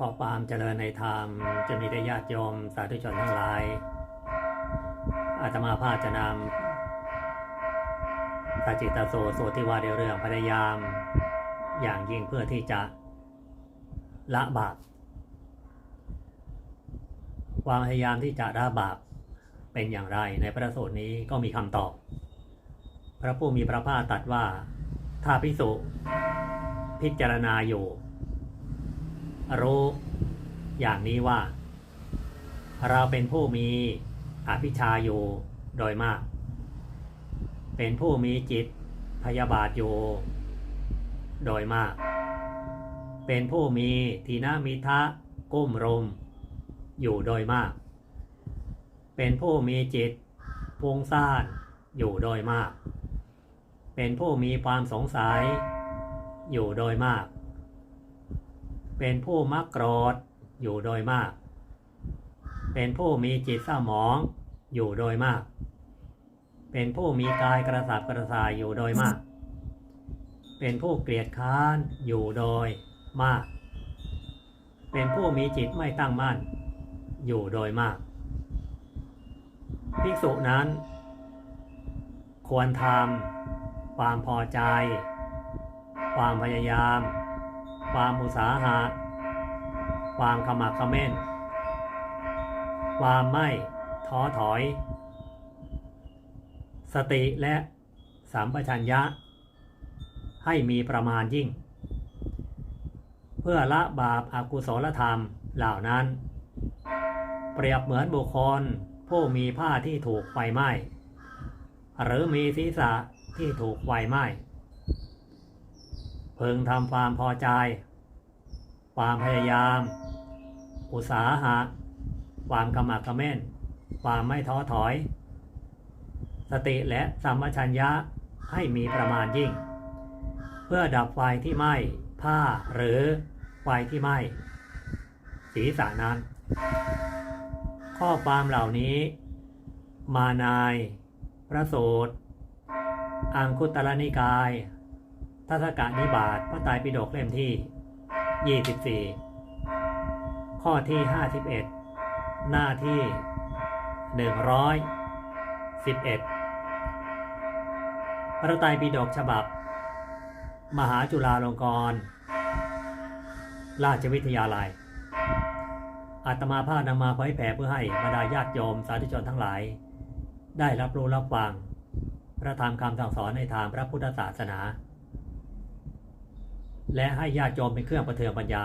ขอความเจริญในธรรมจะมีได้ญาติโยมสาธุชนทั้งหลาย อาตมาภาจะนำสัจจิตโสโสที่ว่าในเรื่องพยายาม อย่างยิ่งเพื่อที่จะละบาปความพยายามที่จะละบาปเป็นอย่างไรในพระสูตรนี้ก็มีคำตอบ พระผู้มีพระภาคตรัสว่าถ้าพิสุพิจารณาอยู่ รู้อย่างนี้ว่า เราเป็นผู้มีอภิชาอยู่โดยมาก เป็นผู้มีจิตพยาบาทอยู่โดยมาก เป็นผู้มีทีนามิทะกุ้มรุม อยู่โดยมาก เป็นผู้มีจิตฟุ้งซ่านอยู่โดยมาก เป็นผู้มีความสงสัย อยู่โดยมาก เป็นผู้มักโกรธอยู่โดยมาก เป็นผู้มีจิตเศร้าหมองอยู่โดยมาก เป็นผู้มีกายกระสับกระส่ายอยู่โดยมาก เป็นผู้เกลียดค้านอยู่โดยมาก เป็นผู้มีจิตไม่ตั้งมั่น อยู่โดยมาก ภิกษุนั้น ควรทำความพอใจ ความพยายาม ความอุตสาหะ ความขมักขม้น ความไม่ท้อถอย สติและสัมปชัญญะ ให้มีประมาณยิ่ง เพื่อละบาปอากุศลธรรมเหล่านั้น เปรียบเหมือนบุคคลผู้มีผ้าที่ถูกไฟไหม้ หรือมีศีรษะที่ถูกไฟไหม้ พึงทำความพอใจ ความพยายาม อุตสาหะ ความกำมักกระเม่น ความไม่ท้อถอย สติและสัมปชัญญะให้มีประมาณยิ่ง เพื่อดับไฟที่ไหม้ผ้าหรือไฟที่ไหม้ศีรษะนั้น ข้อความเหล่านี้ มานาย พระสูตรอังคุตตรนิกาย ทัศกะนิบาตพระไตรปิฎกเล่มที่ 24 ข้อที่ 51 หน้าที่ 111 พระไตรปิฎกฉบับ มหาจุฬาลงกรณราชวิทยาลัย อาตมาภาพนำมาเผยแผ่เพื่อให้บรรดาญาติโยมสาธุชนทั้งหลาย ได้รับรู้รับฟัง พระธรรมคำสั่งสอนในทางพระพุทธศาสนา และให้ญาติโยมเป็นเครื่องประเทืองปัญญา